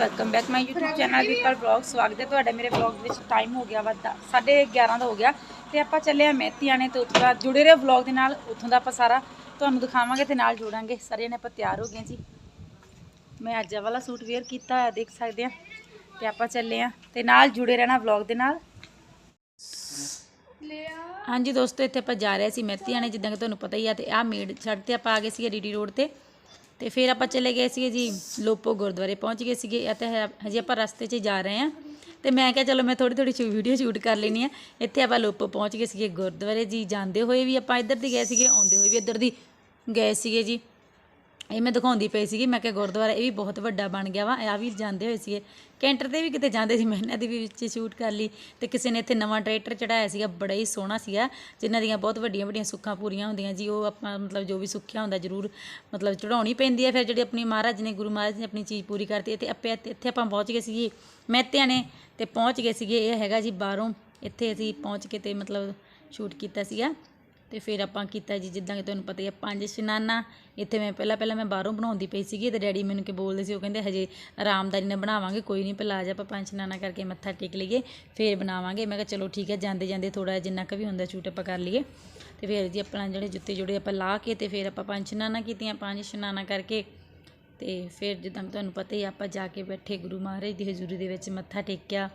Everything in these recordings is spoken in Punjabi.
ਅਕਾਲ ਵਲੌਗ ਸਵਾਗਤ ਹੈ ਤੁਹਾਡਾ ਮੇਰੇ ਵਲੌਗ ਵਿੱਚ। ਟਾਈਮ ਹੋ ਗਿਆ ਵਾ 11:30 ਦਾ ਹੋ ਗਿਆ। ਤੇ ਆਪਾਂ ਚੱਲੇ ਆ ਮਹਿਤੀਆਣੇ ਤੋਂ ਉੱਤੋਂ ਜੁੜੇ ਰਹੋ ਵਲੌਗ ਦੇ ਨਾਲ, ਉੱਥੋਂ ਦਾ ਆਪਾਂ ਸਾਰਾ ਤੁਹਾਨੂੰ ਦਿਖਾਵਾਂਗੇ ਤੇ ਨਾਲ ਜੋੜਾਂਗੇ। ਸਾਰੇ ਨੇ ਆਪਾਂ ਤਿਆਰ ਹੋ ਗਏ ਜੀ। ਮੈਂ ਅੱਜ ਆਹ ਵਾਲਾ ਸੂਟ ਵੇਅਰ ਕੀਤਾ ਹੋਇਆ, ਦੇਖ ਸਕਦੇ ਆ ਤੇ ਆਪਾਂ ਚੱਲੇ ਆ ਤੇ ਨਾਲ ਜੁੜੇ ਰਹਿਣਾ ਵਲੌਗ ਦੇ ਨਾਲ। ਹਾਂਜੀ ਦੋਸਤੋ, ਇੱਥੇ ਆਪਾਂ ਜਾ ਰਹੇ ਸੀ ਮਹਿਤੀਆਣੇ ਜਿੱਦਾਂ ਕਿ ਤੁਹਾਨੂੰ ਪਤਾ ਹੀ ਆ। ਤੇ ਆਹ ਮੇਡ ਛੱਡ ਤੇ ਆਪਾਂ ਆ ਗਏ ਸੀ ਡੀਡੀ ਰੋਡ ਤੇ। ਤੇ ਫਿਰ ਆਪਾਂ ਚਲੇ ਗਏ ਸੀਗੇ ਜੀ ਲੋਪੋ ਗੁਰਦੁਆਰੇ, ਪਹੁੰਚ ਗਏ ਸੀਗੇ। ਅਤੇ ਹਜੇ ਆਪਾਂ ਰਸਤੇ 'ਚ ਹੀ ਜਾ ਰਹੇ ਆ ਤੇ ਮੈਂ ਕਿਹਾ ਚਲੋ ਮੈਂ ਥੋੜੀ ਥੋੜੀ ਵੀਡੀਓ ਸ਼ੂਟ ਕਰ ਲੈਣੀ ਆ ਇੱਥੇ ਆਪਾਂ ਲੋਪੋ ਪਹੁੰਚ ਗਏ ਸੀਗੇ ਗੁਰਦੁਆਰੇ ਜੀ। ਜਾਂਦੇ ਹੋਏ ਵੀ ਆਪਾਂ ਇੱਧਰ ਦੀ ਗਏ ਸੀਗੇ, ਆਉਂਦੇ ਹੋਏ ਵੀ ਇੱਧਰ ਦੀ ਗਏ ਸੀਗੇ ਜੀ। ਇਹ ਮੈਂ ਦਿਖਾਉਂਦੀ ਪਈ ਸੀਗੀ, ਮੈਂ ਕਿਹਾ ਗੁਰਦੁਆਰਾ ਇਹ ਵੀ ਬਹੁਤ ਵੱਡਾ ਬਣ ਗਿਆ ਵਾ ਆ ਵੀ ਜਾਂਦੇ ਹੋਏ ਸੀਗੇ। ਕੈਂਟਰ ਤੇ ਵੀ ਕਿਤੇ ਜਾਂਦੇ ਸੀ, ਮੈਂ ਇਹਨਾਂ ਦੀ ਵੀ ਵਿੱਚ ਸ਼ੂਟ ਕਰ ਲਈ ਤੇ ਕਿਸੇ ਨੇ ਇੱਥੇ ਨਵਾਂ ਟਰੈਕਟਰ ਚੜਾਇਆ ਸੀਗਾ, ਬੜਾ ਹੀ ਸੋਹਣਾ ਸੀਗਾ, ਜਿਨ੍ਹਾਂ ਦੀਆਂ ਬਹੁਤ ਵੱਡੀਆਂ ਵੱਡੀਆਂ ਸੁੱਖਾਂ ਪੂਰੀਆਂ ਹੁੰਦੀਆਂ ਜੀ, ਉਹ ਆਪਾਂ ਮਤਲਬ ਜੋ ਵੀ ਸੁੱਖਿਆ ਹੁੰਦਾ ਜ਼ਰੂਰ ਮਤਲਬ ਚੜਾਉਣੀ ਪੈਂਦੀ ਹੈ, ਫਿਰ ਜਿਹੜੀ ਆਪਣੀ ਮਹਾਰਾਜ ਨੇ, ਗੁਰੂ ਮਹਾਰਾਜ ਨੇ ਆਪਣੀ ਚੀਜ਼ ਪੂਰੀ ਕਰਤੀ ਤੇ ਆਪੇ ਇੱਥੇ ਆਪਾਂ ਪਹੁੰਚ ਗਏ ਸੀਗੇ, ਮਹਿਤਿਆਂ ਨੇ ਤੇ ਪਹੁੰਚ ਗਏ ਸੀਗੇ, ਇਹ ਹੈਗਾ ਜੀ ਬਾਹਰੋਂ, ਇੱਥੇ ਅਸੀਂ ਪਹੁੰਚ ਕੇ ਤੇ ਮਤਲਬ ਸ਼ੂਟ ਕੀਤਾ ਸੀਗਾ। ਤੇ ਫਿਰ ਆਪਾਂ ਕੀਤਾ ਜੀ ਜਿੱਦਾਂ ਕਿ ਤੁਹਾਨੂੰ ਪਤਾ ਹੀ ਆ ਪੰਜ ਇਸ਼ਨਾਨਾ। ਇੱਥੇ ਮੈਂ ਪਹਿਲਾਂ ਪਹਿਲਾਂ ਮੈਂ ਬਾਹਰੋਂ ਬਣਾਉਂਦੀ ਪਈ ਸੀਗੀ ਤੇ ਡੈਡੀ ਮੈਨੂੰ ਕਿ ਬੋਲਦੇ ਸੀ ਉਹ ਕਹਿੰਦੇ ਹਜੇ ਆਰਾਮਦਾਰੀ ਨਾਲ ਬਣਾਵਾਂਗੇ ਕੋਈ ਨਹੀਂ ਪਹਿਲਾਂ ਆ ਜਾ ਆਪਾਂ ਪੰਜ ਇਸ਼ਨਾਨਾ ਕਰਕੇ ਮੱਥਾ ਟੇਕ ਲਈਏ ਫਿਰ ਬਣਾਵਾਂਗੇ। ਮੈਂ ਕਿਹਾ ਚਲੋ ਠੀਕ ਹੈ ਜਾਂਦੇ ਜਾਂਦੇ ਥੋੜਾ ਜਿੰਨਾ ਕੁ ਵੀ ਹੁੰਦਾ ਛੂਟ ਆਪਾਂ ਕਰ ਲਈਏ। ਤੇ ਫਿਰ ਜੀ ਆਪਣਾ ਜਿਹੜੇ ਜੁੱਤੇ ਜੋੜੇ ਆਪਾਂ ਲਾ ਕੇ ਤੇ ਫਿਰ ਆਪਾਂ ਪੰਜ ਇਸ਼ਨਾਨਾ ਕੀਤੀਆਂ ਪੰਜ ਇਸ਼ਨਾਨਾ ਕਰਕੇ। ਤੇ ਫਿਰ ਜਿੱਦਾਂ ਕਿ ਤੁਹਾਨੂੰ ਪਤਾ ਹੀ ਆ, ਆਪਾਂ ਜਾ ਕੇ ਬੈਠੇ ਗੁਰੂ ਮਹਾਰਾਜ ਦੀ ਹਜ਼ੂਰੀ ਦੇ ਵਿੱਚ ਮੱਥਾ ਟੇਕਿਆ।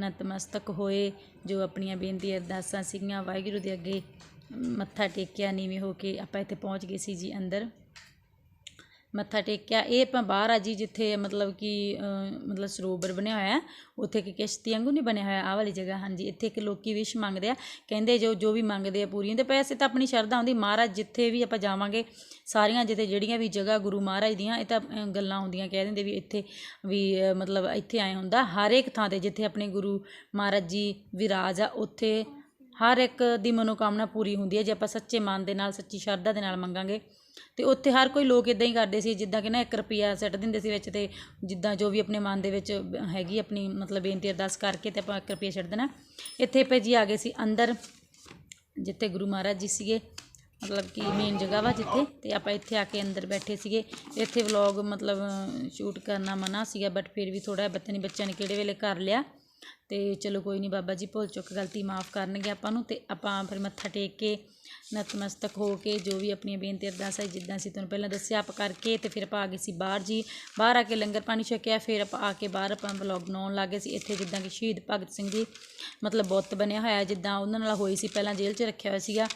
ਨਤਮਸਤਕ ਹੋਏ ਜੋ ਆਪਣੀਆਂ ਬੇਨਤੀ ਅਰਦਾਸਾਂ ਸੀਗੀਆਂ ਵਾਹਿਗੁਰੂ ਦੇ ਅੱਗੇ। ਮੱਥਾ ਟੇਕਿਆ, ਨੀਵੇਂ ਹੋ ਕੇ ਆਪਾਂ ਇੱਥੇ ਪਹੁੰਚ ਗਏ ਸੀ ਜੀ ਅੰਦਰ। ਮੱਥਾ ਟੇਕਿਆ। ਇਹ ਆਪਾਂ ਬਾਹਰ ਆ ਜੀ, ਜਿੱਥੇ ਮਤਲਬ ਕਿ ਮਤਲਬ ਸਰੋਵਰ ਬਣਿਆ ਹੋਇਆ ਉੱਥੇ ਕਿ ਕਿਸ਼ਤੀ ਵਾਂਗੂ ਨਹੀਂ ਬਣਿਆ ਹੋਇਆ, ਆਹ ਵਾਲੀ ਜਗ੍ਹਾ। ਹਾਂਜੀ, ਇੱਥੇ ਇੱਕ ਲੋਕੀ ਵਿਸ਼ ਮੰਗਦੇ ਆ। ਕਹਿੰਦੇ ਜੋ ਜੋ ਵੀ ਮੰਗਦੇ ਆ ਪੂਰੀਆਂ। ਤੇ ਪੈਸੇ ਤਾਂ ਆਪਣੀ ਸ਼ਰਧਾ ਹੁੰਦੀ। ਮਹਾਰਾਜ ਜਿੱਥੇ ਵੀ ਆਪਾਂ ਜਾਵਾਂਗੇ, ਸਾਰੀਆਂ ਜਿੱਥੇ ਜਿਹੜੀਆਂ ਵੀ ਜਗ੍ਹਾ ਗੁਰੂ ਮਹਾਰਾਜ ਦੀਆਂ, ਇਹ ਤਾਂ ਗੱਲਾਂ ਹੁੰਦੀਆਂ, ਕਹਿ ਦਿੰਦੇ ਵੀ ਇੱਥੇ ਵੀ ਮਤਲਬ ਇੱਥੇ ਆਏ ਹੁੰਦਾ। ਹਰ ਇੱਕ ਥਾਂ ਤੇ ਜਿੱਥੇ ਆਪਣੇ ਗੁਰੂ ਮਹਾਰਾਜ ਜੀ ਵਿਰਾਜ ਆ, ਉੱਥੇ ਹਰ ਇੱਕ ਦੀ ਮਨੋਕਾਮਨਾ ਪੂਰੀ ਹੁੰਦੀ ਹੈ ਜੇ ਆਪਾਂ ਸੱਚੇ ਮਨ ਦੇ ਨਾਲ, ਸੱਚੀ ਸ਼ਰਧਾ ਦੇ ਨਾਲ ਮੰਗਾਂਗੇ, ਤੇ ਉੱਥੇ ਹਰ ਕੋਈ ਲੋਕ ਇਦਾਂ ਹੀ ਕਰਦੇ ਸੀ, ਜਿੱਦਾਂ ਕਿ ਨਾ 1 ਰੁਪਿਆ ਸੱਟ ਦਿੰਦੇ ਸੀ ਵਿੱਚ ਤੇ ਜਿੱਦਾਂ ਜੋ ਵੀ ਆਪਣੇ ਮਨ ਦੇ ਵਿੱਚ ਹੈਗੀ ਆਪਣੀ ਮਤਲਬ ਬੇਨਤੀ ਅਰਦਾਸ ਕਰਕੇ ਤੇ ਆਪਾਂ 1 ਰੁਪਿਆ ਛੱਡ ਦੇਣਾ। ਇੱਥੇ ਪੇ ਜੀ ਆ ਗਏ ਸੀ ਅੰਦਰ, ਜਿੱਥੇ ਗੁਰੂ ਮਹਾਰਾਜ ਜੀ ਸੀਗੇ, ਮਤਲਬ ਕਿ ਮੇਨ ਜਗ੍ਹਾ ਵਾ ਜਿੱਥੇ, ਤੇ ਆਪਾਂ ਇੱਥੇ ਆ ਕੇ ਅੰਦਰ ਬੈਠੇ ਸੀਗੇ। ਇੱਥੇ ਵਲੌਗ ਮਤਲਬ ਸ਼ੂਟ ਕਰਨਾ ਮਨਾ ਸੀਗਾ ਬਟ ਫਿਰ ਵੀ ਥੋੜਾ ਬੱਤੇ ਨੇ, ਬੱਚਿਆਂ ਨੇ ਕਿਹੜੇ ਵੇਲੇ ਕਰ ਲਿਆ। ਤੇ ਚਲੋ ਕੋਈ ਨਹੀਂ ਬਾਬਾ ਜੀ ਭੁੱਲ ਚੁੱਕ ਗਲਤੀ ਮਾਫ ਕਰਨਗੇ ਆਪਾਂ ਨੂੰ ਤੇ ਆਪਾਂ ਫਿਰ ਮੱਥਾ ਟੇਕ ਕੇ ਨਤਮਸਤਕ ਹੋ ਕੇ ਜੋ ਵੀ ਆਪਣੀਆਂ ਬੇਨਤੀ ਅਰਦਾਸਾਂ ਜਿੱਦਾਂ ਅਸੀਂ ਤੁਹਾਨੂੰ ਪਹਿਲਾਂ ਦੱਸਿਆ, ਆਪ ਕਰਕੇ ਤੇ ਫਿਰ ਆਪਾਂ ਆ ਗਏ ਸੀ ਬਾਹਰ ਜੀ। ਬਾਹਰ ਆ ਕੇ ਲੰਗਰ ਪਾਣੀ ਛਕਿਆ, ਫਿਰ ਆਪਾਂ ਆ ਕੇ ਬਾਹਰ ਆਪਾਂ ਵਲੌਗ ਬਣਾਉਣ ਲੱਗੇ ਸੀ। ਇੱਥੇ ਜਿੱਦਾਂ ਕਿ ਸ਼ਹੀਦ ਭਗਤ ਸਿੰਘ ਜੀ ਮਤਲਬ ਬੁੱਤ ਬਣਿਆ ਹੋਇਆ ਜਿੱਦਾਂ ਉਹਨਾਂ ਨਾਲ ਹੋਈ ਸੀ, ਪਹਿਲਾਂ ਜੇਲ੍ਹ 'ਚ ਰੱਖਿਆ ਹੋਇਆ ਸੀਗਾ।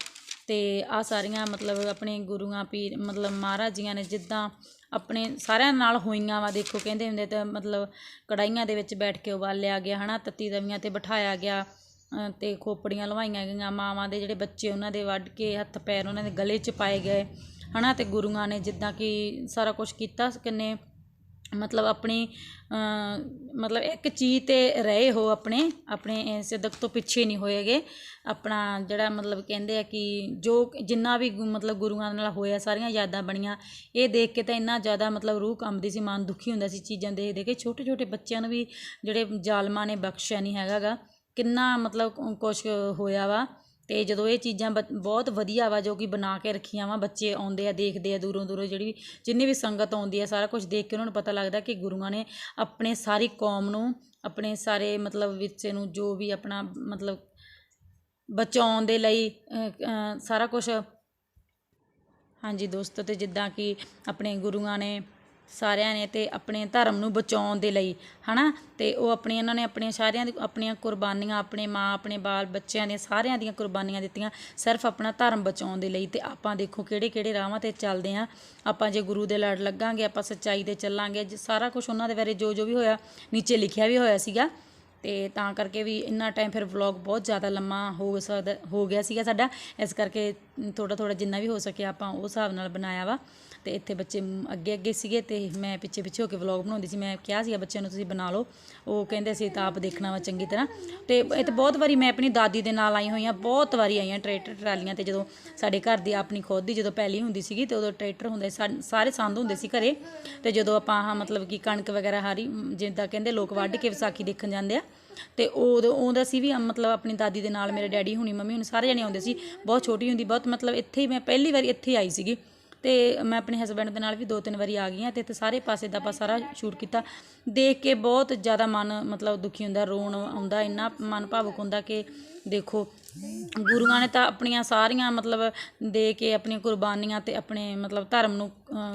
ਤੇ ਆ ਸਾਰੀਆਂ ਮਤਲਬ ਆਪਣੇ ਗੁਰੂਆਂ, ਪੀਰ ਮਤਲਬ ਮਹਾਰਾਜ ਜੀਆਂ ਨੇ ਜਿੱਦਾਂ ਆਪਣੇ ਸਾਰਿਆਂ ਨਾਲ ਹੋਈਆਂ ਵਾ ਦੇਖੋ ਕਹਿੰਦੇ ਹੁੰਦੇ ਤਾਂ ਮਤਲਬ ਕੜਾਈਆਂ ਦੇ ਵਿੱਚ ਬੈਠ ਕੇ ਉਬਾਲਿਆ ਗਿਆ ਹਨਾ ਤੱਤੀ ਤਵੀਆਂ ਤੇ ਬਿਠਾਇਆ ਗਿਆ ਅ, ਤੇ ਖੋਪੜੀਆਂ ਲਵਾਈਆਂ ਗਈਆਂ ਮਾਵਾਂ ਦੇ ਜਿਹੜੇ ਬੱਚੇ ਉਹਨਾਂ ਦੇ ਵੱਢ ਕੇ ਹੱਥ ਪੈਰ ਉਹਨਾਂ ਦੇ ਗਲੇ 'ਚ ਪਾਏ ਗਏ ਹਨਾ ਤੇ ਗੁਰੂਆਂ ਨੇ ਜਿੱਦਾਂ ਕਿ ਸਾਰਾ ਕੁਝ ਕੀਤਾ ਕਿੰਨੇ ਮਤਲਬ ਆਪਣੀ ਮਤਲਬ ਇੱਕ ਚੀਜ਼ ਤੇ ਰਹੇ ਹੋ ਆਪਣੇ ਆਪਣੇ ਸਿਦਕ ਤੋਂ ਪਿੱਛੇ ਨਹੀਂ ਹੋਏਗੇ ਆਪਣਾ ਜਿਹੜਾ ਮਤਲਬ ਕਹਿੰਦੇ ਆ ਕਿ ਜੋ ਜਿੰਨਾ ਵੀ ਗੁ- ਮਤਲਬ ਗੁਰੂਆਂ ਨਾਲ ਹੋਇਆ, ਸਾਰੀਆਂ ਯਾਦਾਂ ਬਣੀਆਂ, ਇਹ ਦੇਖ ਕੇ ਤਾਂ ਇੰਨਾ ਜ਼ਿਆਦਾ ਮਤਲਬ ਰੂਹ ਕੰਬਦੀ ਸੀ, ਮਨ ਦੁਖੀ ਹੁੰਦਾ ਸੀ ਚੀਜ਼ਾਂ ਦੇਖ ਦੇਖ ਕੇ। ਛੋਟੇ ਛੋਟੇ ਬੱਚਿਆਂ ਨੂੰ ਵੀ ਜਿਹੜੇ ਜ਼ਾਲਮਾਂ ਨੇ ਬਖਸ਼ਿਆ ਨਹੀਂ ਹੈਗਾ ਗਾ। ਕਿੰਨਾ ਮਤਲਬ ਕੁਛ ਹੋਇਆ ਵਾ। ਅਤੇ ਜਦੋਂ ਇਹ ਚੀਜ਼ਾਂ ਬ- ਬਹੁਤ ਵਧੀਆ ਵਾ ਜੋ ਕਿ ਬਣਾ ਕੇ ਰੱਖੀਆਂ ਵਾ, ਬੱਚੇ ਆਉਂਦੇ ਆ, ਦੇਖਦੇ ਆ ਦੂਰੋਂ ਦੂਰੋਂ ਜਿਹੜੀ ਵੀ ਜਿੰਨੀ ਵੀ ਸੰਗਤ ਆਉਂਦੀ ਆ, ਸਾਰਾ ਕੁਝ ਦੇਖ ਕੇ ਉਹਨਾਂ ਨੂੰ ਪਤਾ ਲੱਗਦਾ ਕਿ ਗੁਰੂਆਂ ਨੇ ਆਪਣੇ ਸਾਰੀ ਕੌਮ ਨੂੰ, ਆਪਣੇ ਸਾਰੇ ਮਤਲਬ ਵਿਰਸੇ ਨੂੰ ਜੋ ਵੀ ਆਪਣਾ ਮਤਲਬ ਬਚਾਉਣ ਦੇ ਲਈ ਸਾਰਾ ਕੁਛ ਹਾਂਜੀ ਦੋਸਤੋ ਅਤੇ ਜਿੱਦਾਂ ਕਿ ਆਪਣੇ ਗੁਰੂਆਂ ਨੇ ਸਾਰਿਆਂ ਨੇ ਤੇ ਆਪਣੇ ਧਰਮ ਨੂੰ ਬਚਾਉਣ ਦੇ ਲਈ, ਹਨਾ? ਤੇ ਉਹ ਆਪਣੀਆਂ ਇਹਨਾਂ ਨੇ ਆਪਣੀਆਂ ਸਾਰਿਆਂ ਦੀ, ਆਪਣੀਆਂ ਕੁਰਬਾਨੀਆਂ, ਆਪਣੇ ਮਾਂ, ਆਪਣੇ ਬਾਲ ਬੱਚਿਆਂ ਦੀਆਂ ਸਾਰਿਆਂ ਦੀਆਂ ਕੁਰਬਾਨੀਆਂ ਦਿੱਤੀਆਂ, ਸਿਰਫ ਆਪਣਾ ਧਰਮ ਬਚਾਉਣ ਦੇ ਲਈ। ਤੇ ਆਪਾਂ ਦੇਖੋ ਕਿਹੜੇ ਕਿਹੜੇ ਰਾਹਾਂ ਤੇ ਚੱਲਦੇ ਆਂ ਆਪਾਂ ਜੇ ਗੁਰੂ ਦੇ ਲੜ ਲੱਗਾਂਗੇ, ਆਪਾਂ ਸੱਚਾਈ ਤੇ ਚੱਲਾਂਗੇ, ਜੇ ਸਾਰਾ ਕੁਝ ਉਹਨਾਂ ਦੇ ਬਾਰੇ ਜੋ ਜੋ ਵੀ ਹੋਇਆ, ਨੀਚੇ ਲਿਖਿਆ ਵੀ ਹੋਇਆ ਸੀਗਾ। ਤੇ ਤਾਂ ਕਰਕੇ ਵੀ ਇੰਨਾ ਟਾਈਮ ਫਿਰ ਵਲੌਗ ਬਹੁਤ ਜ਼ਿਆਦਾ ਲੰਮਾ ਹੋ ਸਕਦਾ, ਹੋ ਗਿਆ ਸੀਗਾ ਸਾਡਾ। ਇਸ ਕਰਕੇ ਥੋੜਾ ਥੋੜਾ ਜਿੰਨਾ ਵੀ ਹੋ ਸਕਿਆ ਆਪਾਂ ਉਸ ਹਿਸਾਬ ਨਾਲ ਬਣਾਇਆ ਵਾ ਤੇ ਇੱਥੇ ਬੱਚੇ ਅੱਗੇ ਅੱਗੇ ਸੀਗੇ ਤੇ ਮੈਂ ਪਿੱਛੇ ਪਿੱਛੇ ਹੋ ਕੇ ਵਲੌਗ ਬਣਾਉਂਦੀ ਸੀ ਮੈਂ ਕਿਹਾ ਸੀਗਾ ਬੱਚਿਆਂ ਨੂੰ ਤੁਸੀਂ ਬਣਾ ਲਓ। ਉਹ ਕਹਿੰਦੇ ਸੀ ਤਾਂ ਆਪ ਦੇਖਣਾ ਵਾ ਚੰਗੀ ਤਰ੍ਹਾਂ। ਤੇ ਇੱਥੇ ਬਹੁਤ ਵਾਰੀ ਮੈਂ ਆਪਣੀ ਦਾਦੀ ਦੇ ਨਾਲ ਆਈ ਹੋਈ ਹਾਂ ਬਹੁਤ ਵਾਰੀ ਆਈ ਆਈਆਂ ਟਰੈਕਟਰ ਟਰਾਲੀਆਂ ਤੇ ਜਦੋਂ ਸਾਡੇ ਘਰ ਦੀ ਆਪਣੀ ਖੁਦ ਦੀ ਜਦੋਂ ਪਹਿਲੀ ਹੁੰਦੀ ਸੀਗੀ ਤੇ ਉਦੋਂ ਟਰੈਕਟਰ ਹੁੰਦੇ ਸੀ, ਸਾਰੇ ਸੰਦ ਹੁੰਦੇ ਸੀ ਘਰੇ। ਤੇ ਜਦੋਂ ਆਪਾਂ ਆਹ ਮਤਲਬ ਕਿ ਕਣਕ ਵਗੈਰਾ ਹਾਰੀ ਜਿੱਦਾਂ ਕਹਿੰਦੇ ਲੋਕ ਵੱਢ ਕੇ ਵਿਸਾਖੀ ਦੇਖਣ ਜਾਂਦੇ ਆ ਤੇ ਉਦੋਂ ਉਹਦਾ ਸੀ ਵੀ, ਮਤਲਬ ਆਪਣੀ ਦਾਦੀ ਦੇ ਨਾਲ ਮੇਰੇ ਡੈਡੀ ਹੁਣੀ, ਮੰਮੀ ਹੁਣੀ ਸਾਰੇ ਜਣੇ ਆਉਂਦੇ ਸੀ। ਬਹੁਤ ਛੋਟੀ ਹੁੰਦੀ, ਬਹੁਤ ਮਤਲਬ ਇੱਥੇ ਹੀ ਮੈਂ ਪਹਿਲੀ ਵਾਰੀ ਇੱਥੇ ਆਈ ਸੀਗੀ। ਤੇ ਮੈਂ ਆਪਣੇ ਹਸਬੰਡ ਦੇ ਨਾਲ ਵੀ ਦੋ ਤਿੰਨ ਵਾਰੀ ਆ ਗਈ ਹਾਂ ਤੇ ਇੱਥੇ ਸਾਰੇ ਪਾਸੇ ਦਾ ਆਪਾਂ ਸਾਰਾ ਸ਼ੂਟ ਕੀਤਾ। ਦੇਖ ਕੇ ਬਹੁਤ ਜ਼ਿਆਦਾ ਮਨ ਮਤਲਬ ਦੁਖੀ ਹੁੰਦਾ ਰੋਣ ਆਉਂਦਾ ਇੰਨਾ ਮਨ ਭਾਵੁਕ ਹੁੰਦਾ ਕਿ ਦੇਖੋ ਗੁਰੂਆਂ ਨੇ ਤਾਂ ਆਪਣੀਆਂ ਸਾਰੀਆਂ ਮਤਲਬ ਦੇ ਕੇ ਆਪਣੀਆਂ ਕੁਰਬਾਨੀਆਂ ਤੇ ਆਪਣੇ ਮਤਲਬ ਧਰਮ ਨੂੰ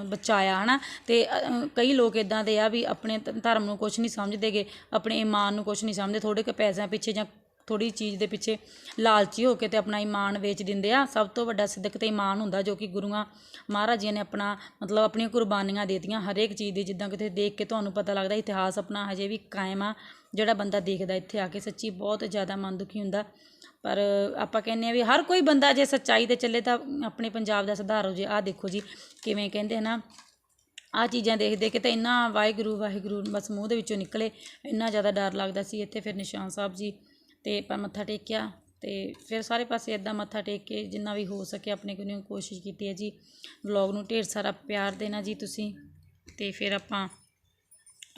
ਬਚਾਇਆ ਹਨਾ? ਤੇ ਅ, ਕਈ ਲੋਕ ਇਦਾਂ ਦੇ ਆ ਵੀ ਆਪਣੇ ਧਰਮ ਨੂੰ ਕੁਝ ਨਹੀਂ ਸਮਝਦੇਗੇ ਆਪਣੇ ਇਮਾਨ ਨੂੰ ਕੁਝ ਨਹੀਂ ਸਮਝਦੇ ਥੋੜੇ ਕੁ ਪੈਸਿਆਂ ਪਿੱਛੇ ਜਾਂ ਥੋੜੀ ਚੀਜ਼ ਦੇ ਪਿੱਛੇ ਲਾਲਚੀ ਹੋ ਕੇ ਤੇ ਆਪਣਾ ਈਮਾਨ ਵੇਚ ਦਿੰਦੇ ਆ। ਸਭ ਤੋਂ ਵੱਡਾ ਸਿੱਧਕ ਤੇ ਈਮਾਨ ਹੁੰਦਾ ਜੋ ਕਿ ਗੁਰੂਆਂ ਮਹਾਰਾਜ ਜੀ ਨੇ ਆਪਣਾ ਮਤਲਬ ਆਪਣੀਆਂ ਕੁਰਬਾਨੀਆਂ ਦੇ ਦਿੱਤੀਆਂ ਹਰੇਕ ਚੀਜ਼ ਦੀ। ਜਿੱਦਾਂ ਕਿਤੇ ਦੇਖ ਕੇ ਤੁਹਾਨੂੰ ਪਤਾ ਲੱਗਦਾ ਇਤਿਹਾਸ ਆਪਣਾ ਹਜੇ ਵੀ ਕਾਇਮ ਆ, ਜਿਹੜਾ ਬੰਦਾ ਦੇਖਦਾ ਇੱਥੇ ਆ ਕੇ ਸੱਚੀ ਬਹੁਤ ਜ਼ਿਆਦਾ ਮਨ ਦੁਖੀ ਹੁੰਦਾ। ਪਰ ਆਪਾਂ ਕਹਿੰਦੇ ਆ ਵੀ ਹਰ ਕੋਈ ਬੰਦਾ ਜੇ ਸੱਚਾਈ ਤੇ ਚੱਲੇ ਤਾਂ ਆਪਣੇ ਪੰਜਾਬ ਦਾ ਸੁਧਾਰ ਹੋ ਜੇ। ਆਹ ਦੇਖੋ ਜੀ, ਕਿਵੇਂ ਕਹਿੰਦੇ ਆ ਨਾ ਆ ਚੀਜ਼ਾਂ ਦੇਖ ਦੇਖ ਕੇ ਤਾਂ ਇੰਨਾ ਵਾਹਿਗੁਰੂ ਵਾਹਿਗੁਰੂ ਬਸ ਮੂੰਹ ਦੇ ਵਿੱਚੋਂ ਨਿਕਲੇ। ਇੰਨਾ ਜ਼ਿਆਦਾ ਡਰ ਲੱਗਦਾ ਸੀ। ਇੱਥੇ ਫਿਰ ਨਿਸ਼ਾਨ ਸਾਹਿਬ ਜੀ ਤੇ ਆਪਾਂ ਮੱਥਾ ਟੇਕਿਆ ਤੇ ਫਿਰ ਸਾਰੇ ਪਾਸੇ ਇਦਾਂ ਮੱਥਾ ਟੇਕ ਕੇ ਜਿੰਨਾ ਵੀ ਹੋ ਸਕੇ ਆਪਣੇ ਕੋਲੋਂ ਕੋਸ਼ਿਸ਼ ਕੀਤੀ ਹੈ ਜੀ। ਵਲੌਗ ਨੂੰ ਢੇਰ ਸਾਰਾ ਪਿਆਰ ਦੇਣਾ ਜੀ ਤੁਸੀਂ। ਤੇ ਫਿਰ ਆਪਾਂ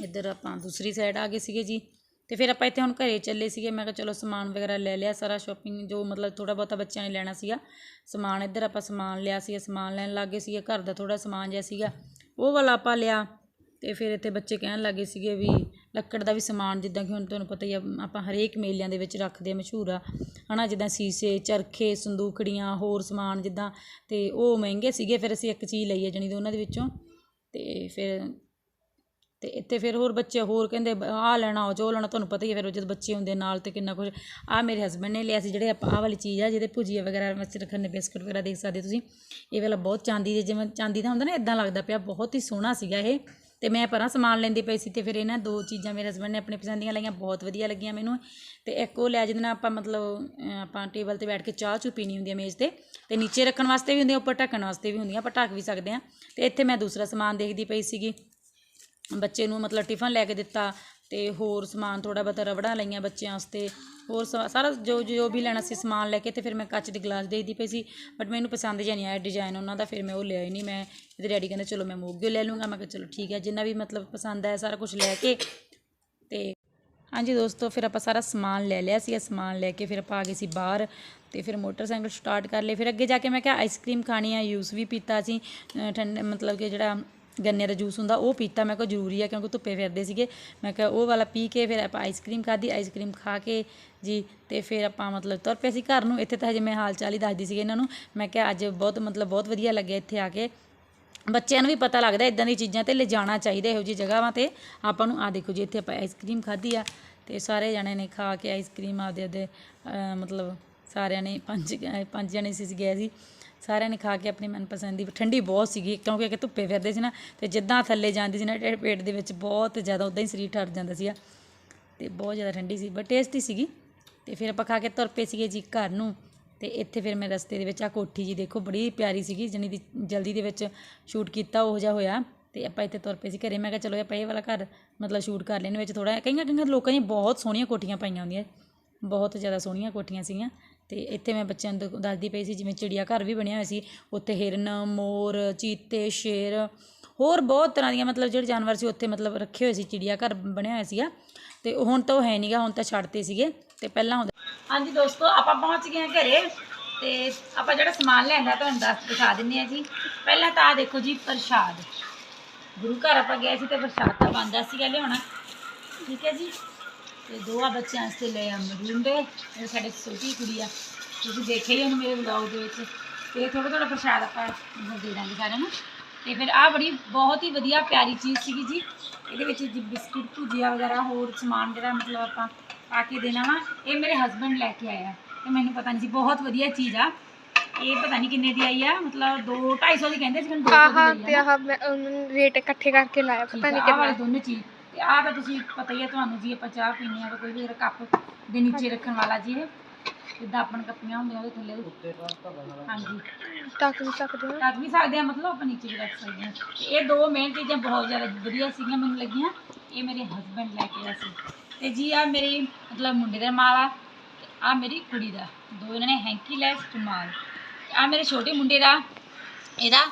ਇੱਧਰ ਆਪਾਂ ਦੂਸਰੀ ਸਾਈਡ ਆ ਗਏ ਸੀਗੇ ਜੀ। ਤੇ ਫਿਰ ਆਪਾਂ ਇੱਥੇ ਹੁਣ ਘਰੇ ਚੱਲੇ ਸੀਗੇ। ਮੈਂ ਕਿਹਾ ਚਲੋ ਸਮਾਨ ਵਗੈਰਾ ਲੈ ਲਿਆ ਸਾਰਾ ਸ਼ਾਪਿੰਗ ਜੋ ਮਤਲਬ ਥੋੜਾ ਬਹੁਤਾ ਬੱਚਿਆਂ ਨੇ ਲੈਣਾ ਸੀਗਾ। ਸਮਾਨ ਇੱਧਰ ਆਪਾਂ ਸਮਾਨ ਲਿਆ ਸੀਗਾ, ਸਮਾਨ ਲੈਣ ਲੱਗ ਗਏ ਸੀਗੇ। ਘਰ ਦਾ ਥੋੜਾ ਸਮਾਨ ਜਿਹਾ ਸੀਗਾ, ਉਹ ਵਾਲਾ ਆਪਾਂ ਲਿਆ। ਤੇ ਫਿਰ ਇੱਥੇ ਬੱਚੇ ਕਹਿਣ ਲੱਗੇ ਸੀਗੇ ਵੀ ਲੱਕੜ ਦਾ ਵੀ ਸਮਾਨ, ਜਿੱਦਾਂ ਕਿ ਹੁਣ ਤੁਹਾਨੂੰ ਪਤਾ ਹੀ ਆ, ਆਪਾਂ ਹਰੇਕ ਮੇਲਿਆਂ ਦੇ ਵਿੱਚ ਰੱਖਦੇ ਆ ਮਸ਼ਹੂਰ ਆ। ਹੈ ਨਾ ਜਿੱਦਾਂ ਸੀਸੇ, ਚਰਖੇ ਸੰਦੂਕੜੀਆਂ ਹੋਰ ਸਮਾਨ ਜਿੱਦਾਂ ਅਤੇ ਉਹ ਮਹਿੰਗੇ ਸੀਗੇ, ਫਿਰ ਅਸੀਂ ਇੱਕ ਚੀਜ਼ ਲਈ ਹੈ ਜਣੀ ਦੇ ਉਹਨਾਂ ਦੇ ਵਿੱਚੋਂ ਅਤੇ ਫਿਰ ਅਤੇ ਇੱਥੇ ਫਿਰ ਹੋਰ ਬੱਚੇ ਹੋਰ ਕਹਿੰਦੇ, ਆਹ ਲੈਣਾ, ਉਹ ਜੋ ਲੈਣਾ, ਤੁਹਾਨੂੰ ਪਤਾ ਹੀ ਹੈ ਫਿਰ ਉਹ ਜਦ ਬੱਚੇ ਹੁੰਦੇ ਨਾਲ ਤੇ ਕਿੰਨਾ ਕੁਝ ਆਹ ਮੇਰੇ ਹਸਬੰਡ ਨੇ ਲਿਆ ਸੀ, ਜਿਹੜੇ ਆਪਾਂ ਆਹ ਵਾਲੀ ਚੀਜ਼ ਆ, ਜਿਹਦੇ ਭੁਜੀਆ ਵਗੈਰਾ ਵਿੱਚ ਰੱਖਣ ਨੇ ਬਿਸਕੁਟ ਵਗੈਰਾ ਦੇਖ ਸਕਦੇ ਤੁਸੀਂ, ਇਹ ਵਾਲਾ ਬਹੁਤ ਚਾਂਦੀ ਦੇ, ਜਿਵੇਂ ਚਾਂਦੀ ਦਾ ਹੁੰਦਾ ਨਾ ਇਦਾਂ ਲੱਗਦਾ ਪਿਆ, ਬਹੁਤ ਹੀ ਸੋਹਣਾ ਸੀਗਾ ਇਹ। ਤੇ ਮੈਂ ਪਰਾਂ ਸਮਾਨ ਲੈਂਦੀ ਪਈ ਸੀ ਤੇ ਫਿਰ ਇਹਨਾਂ ਦੋ ਚੀਜ਼ਾਂ ਮੇਰੇ ਹਸਬੰਡ ਨੇ ਆਪਣੇ ਪਸੰਦ ਦੀਆਂ ਲਈਆਂ, ਬਹੁਤ ਵਧੀਆ ਲੱਗੀਆਂ ਮੈਨੂੰ। ਤੇ ਇੱਕ ਉਹ ਲਿਆ ਜਿਹਦੇ ਨਾਲ ਆਪਾਂ ਮਤਲਬ ਆਪਾਂ ਟੇਬਲ ਤੇ ਬੈਠ ਕੇ ਚਾਹ ਚੂ ਪੀਣੀ ਹੁੰਦੀ ਹੈ ਮੇਜ਼ ਤੇ ਤੇ ਨੀਚੇ ਰੱਖਣ ਵਾਸਤੇ ਵੀ ਹੁੰਦੀ ਆ, ਉੱਪਰ ਢੱਕਣ ਵਾਸਤੇ ਵੀ ਹੁੰਦੀਆਂ, ਆਪਾਂ ਢੱਕ ਵੀ ਸਕਦੇ ਹਾਂ ਤੇ ਇੱਥੇ ਮੈਂ ਦੂਸਰਾ ਸਮਾਨ ਦੇਖਦੀ ਪਈ ਸੀਗੀ। ਬੱਚੇ ਨੂੰ ਮਤਲਬ ਟਿਫਨ ਲੈ ਕੇ ਦਿੱਤਾ ਅਤੇ ਹੋਰ ਸਮਾਨ ਥੋੜ੍ਹਾ ਬਹੁਤਾ ਰਬੜਾਂ ਲਈਆਂ ਬੱਚਿਆਂ ਵਾਸਤੇ। ਹੋਰ ਸਾ- ਸਾਰਾ ਜੋ ਜੋ ਵੀ ਲੈਣਾ ਸੀ ਸਮਾਨ ਲੈ ਕੇ ਅਤੇ ਫਿਰ ਮੈਂ ਕੱਚ ਦੇ ਗਲਾਸ ਦੇਖਦੀ ਪਈ ਸੀ। ਬਟ ਮੈਨੂੰ ਪਸੰਦ ਜਿਹਾ ਨਹੀਂ ਆਇਆ ਡਿਜ਼ਾਈਨ ਉਹਨਾਂ ਦਾ, ਫਿਰ ਮੈਂ ਉਹ ਲਿਆ ਹੀ ਨਹੀਂ। ਮੈਂ ਇਹਦੇ ਡੈਡੀ ਕਹਿੰਦੇ, ਚਲੋ ਮੈਂ ਮੋਗੇ ਲੈ ਲੂੰਗਾ। ਮੈਂ ਕਿਹਾ, ਚਲੋ ਠੀਕ ਹੈ, ਜਿੰਨਾ ਵੀ ਮਤਲਬ ਪਸੰਦ ਆਇਆ ਸਾਰਾ ਕੁਝ ਲੈ ਕੇ। ਅਤੇ ਹਾਂਜੀ ਦੋਸਤੋ, ਫਿਰ ਆਪਾਂ ਸਾਰਾ ਸਮਾਨ ਲੈ ਲਿਆ ਸੀ। ਸਮਾਨ ਲੈ ਕੇ ਫਿਰ ਆਪਾਂ ਆ ਗਏ ਸੀ ਬਾਹਰ ਤੇ ਫਿਰ ਮੋਟਰਸਾਈਕਲ ਸਟਾਰਟ ਕਰ ਲਏ। ਫਿਰ ਅੱਗੇ ਜਾ ਕੇ ਮੈਂ ਕਿਹਾ ਆਈਸਕ੍ਰੀਮ ਖਾਣੀ ਆ। ਜੂਸ ਵੀ ਪੀਤਾ ਸੀ। ਠੰਡ ਮਤਲਬ ਕਿ ਜਿਹੜਾ ਗੰਨੇ ਦਾ ਜੂਸ ਹੁੰਦਾ ਉਹ ਪੀਤਾ। ਮੈਂ ਕਿਹਾ ਜ਼ਰੂਰੀ ਆ ਕਿਉਂਕਿ ਧੁੱਪੇ ਫਿਰਦੇ ਸੀਗੇ। ਮੈਂ ਕਿਹਾ ਉਹ ਵਾਲਾ ਪੀ ਕੇ ਫਿਰ ਆਪਾਂ ਆਈਸਕ੍ਰੀਮ ਖਾਧੀ ਆਈਸਕ੍ਰੀਮ ਖਾ ਕੇ ਜੀ ਤੇ ਫਿਰ ਆਪਾਂ ਮਤਲਬ ਤੁਰ ਪਏ ਸੀ ਘਰ ਨੂੰ। ਇੱਥੇ ਤਾਂ ਹਜੇ ਮੈਂ ਹਾਲ ਚਾਲ ਹੀ ਦੱਸਦੀ ਸੀਗੀ ਇਹਨਾਂ ਨੂੰ। ਮੈਂ ਕਿਹਾ ਅੱਜ ਬਹੁਤ ਮਤਲਬ ਬਹੁਤ ਵਧੀਆ ਲੱਗਿਆ ਇੱਥੇ ਆ ਕੇ। ਬੱਚਿਆਂ ਨੂੰ ਵੀ ਪਤਾ ਲੱਗਦਾ ਇਦਾਂ ਦੀ ਚੀਜ਼ਾਂ ਤੇ ਲਿਜਾਣਾ ਚਾਹੀਦਾ ਇਹੋ ਜਿਹੀ ਜਗ੍ਹਾਵਾਂ ਤੇ। ਆਪਾਂ ਨੂੰ ਆ ਦੇਖੋ ਜੀ ਇੱਥੇ ਆਪਾਂ ਆਈਸਕ੍ਰੀਮ ਖਾਧੀ ਆ ਤੇ ਸਾਰੇ ਜਣੇ ਨੇ ਖਾ ਕੇ ਆਈਸਕ੍ਰੀਮ ਆਪਦੇ ਆਪਦੇ ਅਹ, ਮਤਲਬ ਸਾਰਿਆਂ ਨੇ ਪੰਜ ਪੰਜ ਜਣੇ ਸੀ ਗਏ ਸੀ। ਸਾਰਿਆਂ ਨੇ ਖਾ ਕੇ ਆਪਣੀ ਮਨਪਸੰਦ ਦੀ ਠੰਡੀ ਬਹੁਤ ਸੀਗੀ ਕਿਉਂਕਿ ਕਿ ਧੁੱਪੇ ਫਿਰਦੇ ਸੀ ਨਾ, ਤੇ ਜਿੱਦਾਂ ਥੱਲੇ ਜਾਂਦੀ ਸੀ ਨਾ ਪੇਟ ਦੇ ਵਿੱਚ ਬਹੁਤ ਜ਼ਿਆਦਾ ਉਦਾਂ ਹੀ ਸਰੀਰ ਠਰ ਜਾਂਦਾ ਸੀਗਾ, ਤੇ ਬਹੁਤ ਜ਼ਿਆਦਾ ਠੰਡੀ ਸੀ ਬਟ ਟੇਸਟੀ ਸੀਗੀ, ਤੇ ਫਿਰ ਆਪਾਂ ਖਾ ਕੇ ਤੁਰ ਪਏ ਸੀਗੇ ਜੀ ਘਰ ਨੂੰ, ਤੇ ਇੱਥੇ ਫਿਰ ਮੈਂ ਰਸਤੇ ਦੇ ਵਿੱਚ ਆ ਕੋਠੀ ਜੀ ਦੇਖੋ ਬੜੀ ਪਿਆਰੀ ਸੀਗੀ ਜਣੀ ਦੀ ਜਲਦੀ ਦੇ ਵਿੱਚ ਸ਼ੂਟ ਕੀਤਾ ਉਹ ਜਿਹਾ ਹੋਇਆ, ਤੇ ਆਪਾਂ ਇੱਥੇ ਤੁਰ ਪਏ ਸੀ ਘਰੇ, ਮੈਂ ਕਿਹਾ ਚਲੋ ਆਪਾਂ ਇਹ ਵਾਲਾ ਘਰ ਮਤਲਬ ਸ਼ੂਟ ਕਰ ਲੈਣ ਵਿੱਚ ਥੋੜਾ ਕਈਆਂ ਕਈਆਂ ਲੋਕਾਂ ਦੀਆਂ ਬਹੁਤ ਸੋਹਣੀਆਂ ਕੋਠੀਆਂ ਪਾਈਆਂ ਹੁੰਦੀਆਂ, ਬਹੁਤ ਜ਼ਿਆਦਾ ਸੋਹਣੀਆਂ ਕੋਠੀਆਂ ਸੀਗੀਆਂ ਅਤੇ ਇੱਥੇ ਮੈਂ ਬੱਚਿਆਂ ਨੂੰ ਦ- ਦੱਸਦੀ ਪਈ ਸੀ, ਜਿਵੇਂ ਚਿੜੀਆ ਘਰ ਵੀ ਬਣਿਆ ਹੋਇਆ ਸੀ, ਉੱਥੇ ਹਿਰਨ, ਮੋਰ, ਚੀਤੇ, ਸ਼ੇਰ, ਹੋਰ ਬਹੁਤ ਤਰ੍ਹਾਂ ਦੀਆਂ ਮਤਲਬ ਜਿਹੜੇ ਜਾਨਵਰ ਸੀ, ਉੱਥੇ ਮਤਲਬ ਰੱਖੇ ਹੋਏ ਸੀ ਚਿੜੀਆ ਘਰ ਬਣਿਆ ਹੋਇਆ ਸੀਗਾ। ਅਤੇ ਹੁਣ ਤਾਂ ਉਹ ਹੈ ਨਹੀਂਗਾ ਹੁਣ ਤਾਂ ਛੱਡਤੇ ਸੀਗੇ ਅਤੇ ਪਹਿਲਾਂ ਹੁੰਦਾ ਹਾਂਜੀ ਦੋਸਤੋ, ਆਪਾਂ ਪਹੁੰਚ ਗਏ ਹਾਂ ਘਰੇ, ਤੇ ਆਪਾਂ ਜਿਹੜਾ ਸਮਾਨ ਲਿਆਂਦਾ ਤੁਹਾਨੂੰ ਦੱਸ, ਦਿਖਾ ਦਿੰਨੇ ਆ ਜੀ। ਪਹਿਲਾਂ ਤਾਂ ਆ ਦੇਖੋ ਜੀ, ਪ੍ਰਸ਼ਾਦ। ਗੁਰੂ ਘਰ ਆਪਾਂ ਗਏ ਸੀ ਤੇ ਪ੍ਰਸ਼ਾਦ ਤਾਂ ਬੰਦਾ ਸੀਗਾ ਲਿਆਉਣਾ। ਠੀਕ ਹੈ ਜੀ। ਤੇ ਦੋਆ ਬੱਚਿਆਂ ਵਾਸਤੇ ਲੈ ਆ ਮਰੂੰਡੇ ਇਹ ਸਾਡੇ ਛੋਟੀ ਕੁੜੀ ਆ। ਤੁਸੀਂ ਦੇਖਿਆ ਹੀ ਉਹਨੂੰ ਮੇਰੇ ਵਲੌਗ ਦੇ ਵਿੱਚ। ਤੇ ਥੋੜਾ ਥੋੜਾ ਪ੍ਰਸ਼ਾਦ ਆਪਾਂ ਉਹਨੂੰ ਦੇ ਦਾਂਗੇ ਸਾਰਿਆਂ ਨੂੰ। ਤੇ ਫਿਰ ਆ ਬੜੀ ਬਹੁਤ ਹੀ ਵਧੀਆ ਪਿਆਰੀ ਚੀਜ਼ ਸੀਗੀ ਜੀ। ਇਹਦੇ ਵਿੱਚ ਜੀ ਬਿਸਕੁਟ ਭੁਜੀਆ ਵਗੈਰਾ ਹੋਰ ਸਮਾਨ ਜਿਹੜਾ ਮਤਲਬ ਆਪਾਂ ਪਾ ਕੇ ਦੇਣਾ ਵਾ ਇਹ ਮੇਰੇ ਹਸਬੰਡ ਲੈ ਕੇ ਆਇਆ। ਤੇ ਮੈਨੂੰ ਪਤਾ ਨਹੀਂ ਸੀ ਬਹੁਤ ਵਧੀਆ ਚੀਜ਼ ਆ। ਇਹ ਪਤਾ ਨਹੀਂ ਕਿੰਨੇ ਦੀ ਆਈ ਆ ਮਤਲਬ 2 250 ਦੀ ਕਹਿੰਦੇ ਸੀ ਮੈਨੂੰ 200 ਆਹ ਦੀ ਤੇ ਆਹ ਮੈਂ ਰੇਟ ਇਕੱਠੇ ਕਰਕੇ ਲਾਇਆ ਪਤਾ ਨਹੀਂ ਕਿੰਨਾ। ਦੋਨੇ ਚੀਜ਼ ਤੇ ਆਹ ਤਾਂ ਤੁਸੀਂ ਪਤਾ ਹੀ ਆ ਤੁਹਾਨੂੰ ਜੀ ਆਪਾਂ ਚਾਹ ਪੀਂਦੇ ਆ ਤਾਂ ਕੋਈ ਵੀ ਕੱਪ ਦੇ ਨੀਚੇ ਰੱਖਣ ਵਾਲਾ ਜੀ ਇਹ ਜਿੱਦਾਂ ਆਪਣ ਕੱਪੀਆਂ ਹੁੰਦੀਆਂ ਉਹਦੇ ਥੱਲੇ। ਹਾਂਜੀ। ਟੱਕ ਵੀ ਸਕਦੇ ਹੋ। ਰੱਖ ਵੀ ਸਕਦੇ ਆ ਮਤਲਬ ਆਪਾਂ ਨੀਚੇ ਵੀ ਰੱਖ ਸਕਦੇ ਆ ਤੇ ਇਹ ਦੋ ਮੇਨ ਚੀਜ਼ਾਂ ਬਹੁਤ ਜ਼ਿਆਦਾ ਵਧੀਆ ਸੀਗੀਆਂ ਮੈਨੂੰ ਲੱਗੀਆਂ। ਇਹ ਮੇਰੇ ਹਸਬੰਡ ਲੈ ਕੇ ਆਏ ਸੀ। ਤੇ ਜੀ ਆ ਮੇਰੀ ਮਤਲਬ ਮੁੰਡੇ ਦਾ ਮਾਲਾ ਆ ਮੇਰੀ ਕੁੜੀ ਦਾ। ਦੋ ਇਹਨਾਂ ਨੇ ਹੈਂਕੀ ਲੈਸ ਰੁਮਾਲ ਆ ਮੇਰੇ ਛੋਟੇ ਮੁੰਡੇ ਦਾ ਇਹਦਾ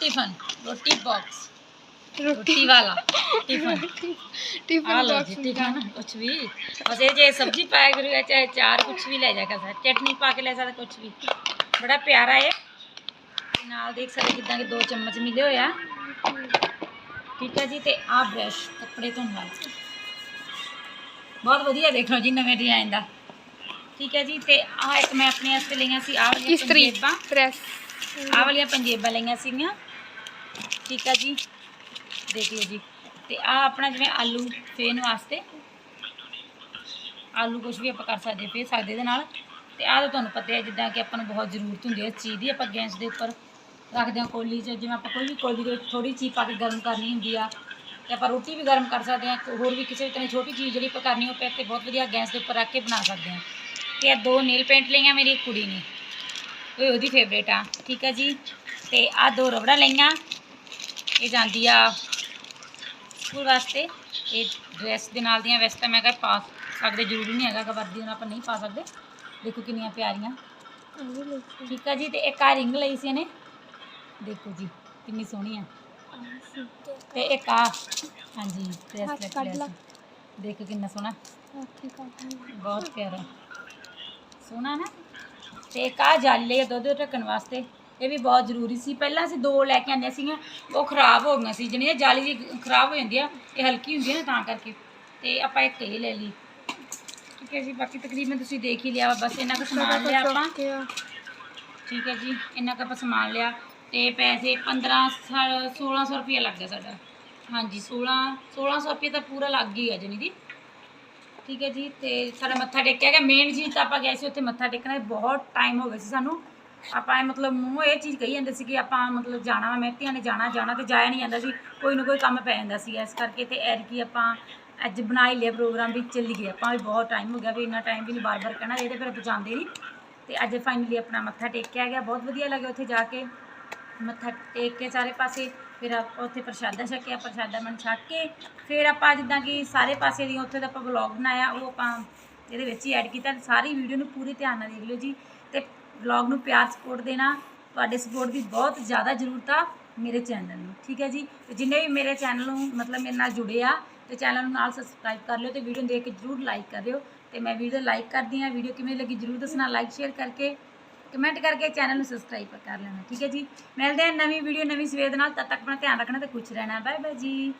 ਟਿਫਨ ਰੋਟੀ ਬਾਕਸ ਰੋਟੀ। ਵਾਲਾ। ਟਿਫਨ। ਟਿਫਨ ਆ ਲਓ ਬਾਕਸ ਜੀ ਠੀਕ ਹੈ ਨਾ ਕੁਛ ਵੀ। ਇਹ ਜੇ ਸਬਜ਼ੀ ਪਾਇਆ ਕਰੂਗਾ ਚਾਹੇ ਚਾਰ ਕੁਛ ਵੀ ਲੈ ਜਾ ਸਕਦਾ। ਚਟਨੀ ਪਾ ਕੇ ਲੈ ਸਕਦਾ ਕੁਛ ਵੀ। ਬੜਾ ਪਿਆਰਾ ਹੈ ਤੇ ਨਾਲ ਦੇਖ ਸਕਦੇ ਜਿੱਦਾਂ ਕਿ ਦੋ ਚਮਚ ਮਿਲੇ ਹੋਏ ਆ। ਠੀਕ ਹੈ ਜੀ ਤੇ ਆਹ ਬ੍ਰਸ਼ ਕੱਪੜੇ ਧੋਣ ਵਾਲਾ। ਬਹੁਤ ਵਧੀਆ ਦੇਖ ਲਓ ਜੀ ਨਵੇਂ ਡਿਜ਼ਾਈਨ ਦਾ। ਠੀਕ ਹੈ ਜੀ ਤੇ ਆਹ ਇੱਕ ਮੈਂ ਆਪਣੇ ਵਾਸਤੇ ਲਈਆਂ ਸੀ ਆਹ ਵਾਲੀਆਂ ਇਸਤਰੀ ਪੰਜੇਬਾਂ। ਪ੍ਰੈਸ ਆਹ ਵਾਲੀਆਂ ਪੰਜੇਬਾਂ ਲਈਆਂ ਸੀਗੀਆਂ। ਠੀਕ ਆ ਜੀ। ਦੇਖ ਲਓ ਜੀ। ਤੇ ਆ ਆਪਣਾ ਜਿਵੇਂ ਆਲੂ ਫੇਨ ਵਾਸਤੇ, ਆਲੂ ਕੁਝ ਵੀ ਆਪਾਂ ਕਰ ਸਕਦੇ ਫੇਰ ਸਕਦੇ ਇਹਦੇ ਨਾਲ। ਤੇ ਆਹ ਤਾਂ ਤੁਹਾਨੂੰ ਪਤਾ ਹੈ ਜਿੱਦਾਂ ਕਿ ਆਪਾਂ ਨੂੰ ਬਹੁਤ ਜ਼ਰੂਰਤ ਹੁੰਦੀ ਹੈ ਇਸ ਚੀਜ਼ ਦੀ, ਆਪਾਂ ਗੈਸ ਦੇ ਉੱਪਰ ਰੱਖਦੇ ਹਾਂ ਕੋਲੀ 'ਚ। ਜਿਵੇਂ ਆਪਾਂ ਕੋਈ ਵੀ ਕੋਲੀ ਦੇ ਵਿੱਚ ਥੋੜੀ ਚੀਜ਼ ਪਾ ਕੇ ਗਰਮ ਕਰਨੀ ਹੁੰਦੀ ਆ, ਤੇ ਆਪਾਂ ਰੋਟੀ ਵੀ ਗਰਮ ਕਰ ਸਕਦੇ ਹਾਂ ਹੋਰ ਵੀ ਕਿਸੇ ਵੀ ਤਰ੍ਹਾਂ ਦੀ ਛੋਟੀ ਚੀਜ਼ ਜਿਹੜੀ ਆਪਾਂ ਕਰਨੀ ਉਹ ਤੇ ਬਹੁਤ ਵਧੀਆ ਗੈਸ ਦੇ ਉੱਪਰ ਰੱਖ ਕੇ ਬਣਾ ਸਕਦੇ ਹਾਂ। ਤੇ ਇਹ ਦੋ ਨੀਲ ਪੇਂਟ ਲਈਆਂ ਮੇਰੀ ਕੁੜੀ ਨੇ। ਉਹ ਉਹਦੀ ਫੇਵਰੇਟ ਆ। ਠੀਕ ਆ ਜੀ। ਤੇ ਆ ਦੋ ਰਬੜਾਂ ਲਈਆਂ। ਇਹ ਜਾਂਦੀ ਆ ਸਕੂਲ ਵਾਸਤੇ। ਇਹ ਡਰੈਸ ਦੇ ਨਾਲ ਦੀਆਂ ਵੈਸੇ ਤਾਂ ਮੈਂ ਕਿਹਾ ਪਾ ਸਕਦੇ, ਜ਼ਰੂਰੀ ਨਹੀਂ ਹੈਗਾ ਕਿ ਵਰਦੀ ਨਾਲ ਆਪਾਂ ਨਹੀਂ ਪਾ ਸਕਦੇ। ਦੇਖੋ ਕਿੰਨੀਆਂ ਪਿਆਰੀਆਂ। ਠੀਕ ਆ ਜੀ, ਤੇ ਇੱਕ ਆ ਰਿੰਗ ਲਈ ਸੀ ਇਹਨੇ। ਦੇਖੋ ਜੀ, ਕਿੰਨੀ ਸੋਹਣੀ ਆ। ਤੇ ਇੱਕ ਆ ਹਾਂਜੀ ਬ੍ਰੈਸਲੈਟ ਕੱਢ ਦੇਖੋ ਕਿੰਨਾ ਸੋਹਣਾ। ਬਹੁਤ ਪਿਆਰਾ। ਸੋਹਣਾ ਨਾ। ਤੇ ਇੱਕ ਆਹ ਜਾਲੀ ਲਈ ਆ ਦੁੱਧ ਢੱਕਣ ਵਾਸਤੇ। ਇਹ ਵੀ ਬਹੁਤ ਜ਼ਰੂਰੀ ਸੀ। ਪਹਿਲਾਂ ਅਸੀਂ ਦੋ ਲੈ ਕੇ ਆਂਦੇ ਸੀਗੀਆਂ ਉਹ ਖਰਾਬ ਹੋ ਗਈਆਂ ਸੀ। ਜਿਹੜੀਆਂ ਜਾਲੀ ਦੀ ਖਰਾਬ ਹੋ ਜਾਂਦੀ ਆ ਇਹ ਹਲਕੀ ਹੁੰਦੀ ਹੈ ਨਾ ਤਾਂ ਕਰਕੇ। ਤੇ ਆਪਾਂ ਇੱਕ ਇਹ ਲੈ ਲਈ। ਠੀਕ ਹੈ ਜੀ ਬਾਕੀ ਤਕਰੀਬਨ ਤੁਸੀਂ ਦੇਖ ਹੀ ਲਿਆ ਬਸ ਇਹਨਾਂ ਕੁ ਸਮਾਨ ਲਿਆ ਆਪਾਂ। ਠੀਕ ਹੈ ਜੀ ਇੰਨਾ ਕੁ ਆਪਾਂ ਸਮਾਨ ਲਿਆ। ਤੇ ਪੈਸੇ 15 1600 ਰੁਪਏ ਲੱਗ ਗਿਆ ਸਾਡਾ। ਹਾਂਜੀ 16 1600 ਰੁਪਏ ਤਾਂ ਪੂਰਾ ਲੱਗ ਹੀ ਗਿਆ ਜਣੀ ਦੀ। ਠੀਕ ਹੈ ਜੀ ਤੇ ਸਾਡਾ ਮੱਥਾ ਟੇਕਿਆ ਗਿਆ। ਮੇਨ ਚੀਜ਼ ਤਾਂ ਆਪਾਂ ਗਏ ਸੀ ਉੱਥੇ ਮੱਥਾ ਟੇਕਣਾ ਬਹੁਤ ਟਾਈਮ ਹੋ ਗਿਆ ਸੀ ਸਾਨੂੰ। ਆਪਾਂ ਇਹ ਮਤਲਬ ਮੂੰਹ ਇਹ ਚੀਜ਼ ਕਹੀ ਜਾਂਦੇ ਸੀ ਕਿ ਆਪਾਂ ਮਤਲਬ ਜਾਣਾ ਵਾ, ਮਹਿਤੀਆਂ ਨੇ ਜਾਣਾ ਜਾਣਾ ਤੇ ਜਾਇਆ ਨਹੀਂ ਜਾਂਦਾ ਸੀ, ਕੋਈ ਨਾ ਕੋਈ ਕੰਮ ਪੈ ਜਾਂਦਾ ਸੀ। ਇਸ ਕਰਕੇ ਤੇ ਐਰ ਆਪਾਂ ਅੱਜ ਬਣਾਈ ਲਿਆ ਪ੍ਰੋਗਰਾਮ ਵੀ, ਚੱਲੀ ਗਏ ਆਪਾਂ ਵੀ ਬਹੁਤ ਟਾਈਮ ਹੋ ਗਿਆ ਵੀ ਇੰਨਾ ਟਾਈਮ ਵੀ ਨਹੀਂ ਬਾਰ-ਬਾਰ ਕਹਿਣਾ ਇਹਦੇ ਫਿਰ ਆਪਾਂ ਜਾਂਦੇ ਨਹੀਂ ਤੇ ਅੱਜ ਫਾਈਨਲੀ ਆਪਣਾ ਮੱਥਾ ਟੇਕਿਆ ਗਿਆ। ਬਹੁਤ ਵਧੀਆ ਲੱਗਿਆ ਉੱਥੇ ਜਾ ਕੇ। ਮੱਥਾ ਟੇਕ ਕੇ ਸਾਰੇ ਪਾਸੇ, ਫਿਰ ਆਪਾਂ ਉੱਥੇ ਪ੍ਰਸ਼ਾਦਾ ਛਕਿਆ, ਪ੍ਰਸ਼ਾਦਾ ਮਨ ਛਕ ਕੇ। ਫਿਰ ਆਪਾਂ ਜਿੱਦਾਂ ਕਿ ਸਾਰੇ ਪਾਸੇ ਦੀ ਉੱਥੇ ਦਾ ਆਪਾਂ ਵਲੌਗ ਬਣਾਇਆ, ਉਹ ਆਪਾਂ ਇਹਦੇ ਵਿੱਚ ਹੀ ਐਡ ਕੀਤਾ ਸਾਰੀ ਵੀਡੀਓ ਨੂੰ ਪੂਰੇ ਧਿਆਨ ਨਾਲ ਦੇਖ ਲਿਓ ਜੀ ਤੇ ਵਲੌਗ ਨੂੰ ਪਿਆਰ ਸਪੋਰਟ ਦੇਣਾ, ਤੁਹਾਡੇ ਸਪੋਰਟ ਦੀ ਬਹੁਤ ਜ਼ਿਆਦਾ ਜ਼ਰੂਰਤ ਆ ਮੇਰੇ ਚੈਨਲ ਨੂੰ, ਠੀਕ ਹੈ ਜੀ? ਤੇ ਜਿੰਨੇ ਵੀ ਮੇਰੇ ਚੈਨਲ ਨੂੰ ਮਤਲਬ ਮੇਰੇ ਨਾਲ ਜੁੜੇ ਆ, ਤੇ ਚੈਨਲ ਨੂੰ ਨਾਲ ਸਬਸਕ੍ਰਾਈਬ ਕਰ ਲਿਓ ਤੇ ਵੀਡੀਓ ਨੂੰ ਦੇਖ ਕੇ ਜਰੂਰ ਲਾਈਕ ਕਰਿਓ। ਤੇ ਮੈਂ ਵੀਡੀਓ ਲਾਈਕ ਕਰਦੀ ਆ ਵੀਡੀਓ ਕਿਵੇਂ ਲੱਗੀ ਜਰੂਰ ਦੱਸਣਾ ਲਾਈਕ ਸ਼ੇਅਰ ਕਰਕੇ ਕਮੈਂਟ ਕਰਕੇ ਚੈਨਲ ਨੂੰ ਸਬਸਕ੍ਰਾਈਬ ਕਰ ਲੈਣਾ, ਠੀਕ ਹੈ ਜੀ? ਮਿਲਦੇ ਹਾਂ ਨਵੀਂ ਵੀਡੀਓ ਨਵੀਂ ਸਵੇਰ ਨਾਲ, ਤਦ ਤੱਕ ਆਪਣਾ ਧਿਆਨ ਰੱਖਣਾ ਤੇ ਖੁਸ਼ ਰਹਿਣਾ। ਬਾਏ ਬਾਏ ਜੀ।